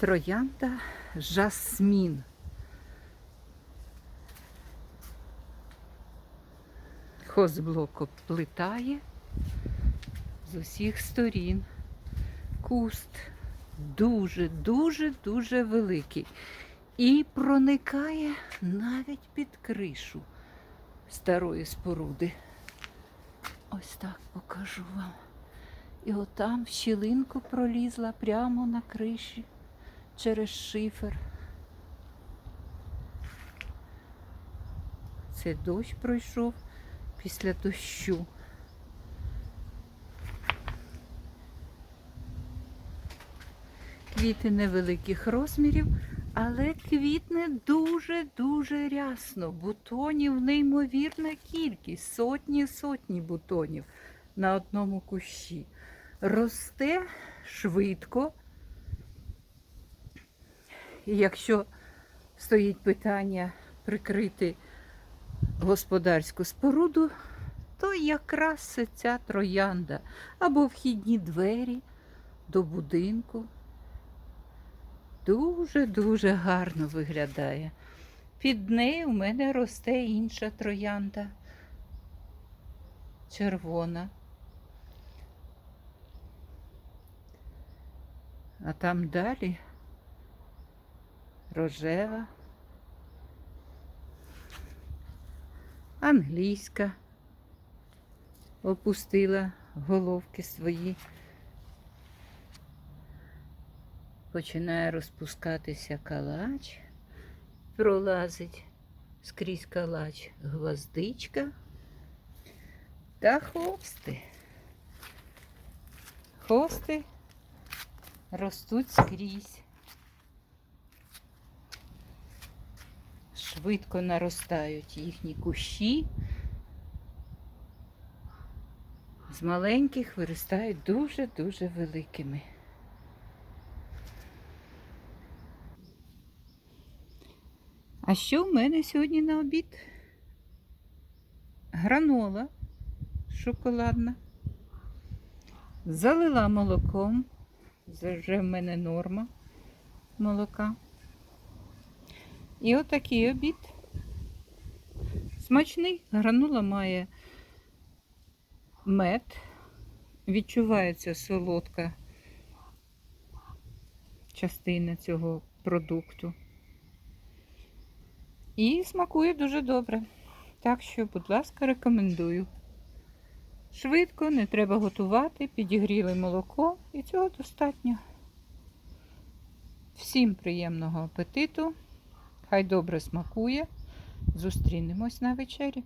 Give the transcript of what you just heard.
Троянда жасмін. Хозблок обплитає з усіх сторін. Куст дуже, дуже, дуже великий. І проникає навіть під кришу старої споруди. Ось так покажу вам. І отам щілинку пролізла прямо на криші через шифер. Це дощ пройшов після дощу. Квіти невеликих розмірів, але квітне дуже-дуже рясно. Бутонів неймовірна кількість, сотні сотні бутонів на одному кущі. Росте швидко. І якщо стоїть питання прикрити господарську споруду, то якраз ця троянда або вхідні двері до будинку. Дуже-дуже гарно виглядає. Під нею в мене росте інша троянда. Червона. А там далі рожева, англійська опустила головки свої. Починає розпускатися калач, пролазить скрізь калач гвоздичка та хости. Хости ростуть скрізь. Швидко наростають їхні кущі. З маленьких виростають дуже-дуже великими. А що в мене сьогодні на обід? Гранола шоколадна. Залила молоком. Це вже в мене норма молока. І отакий обід. Смачний. Гранула має мед. Відчувається солодка частина цього продукту. І смакує дуже добре. Так що, будь ласка, рекомендую. Швидко, не треба готувати, підігріли молоко і цього достатньо. Всім приємного апетиту. Хай добре смакує. Зустрінемось на вечері.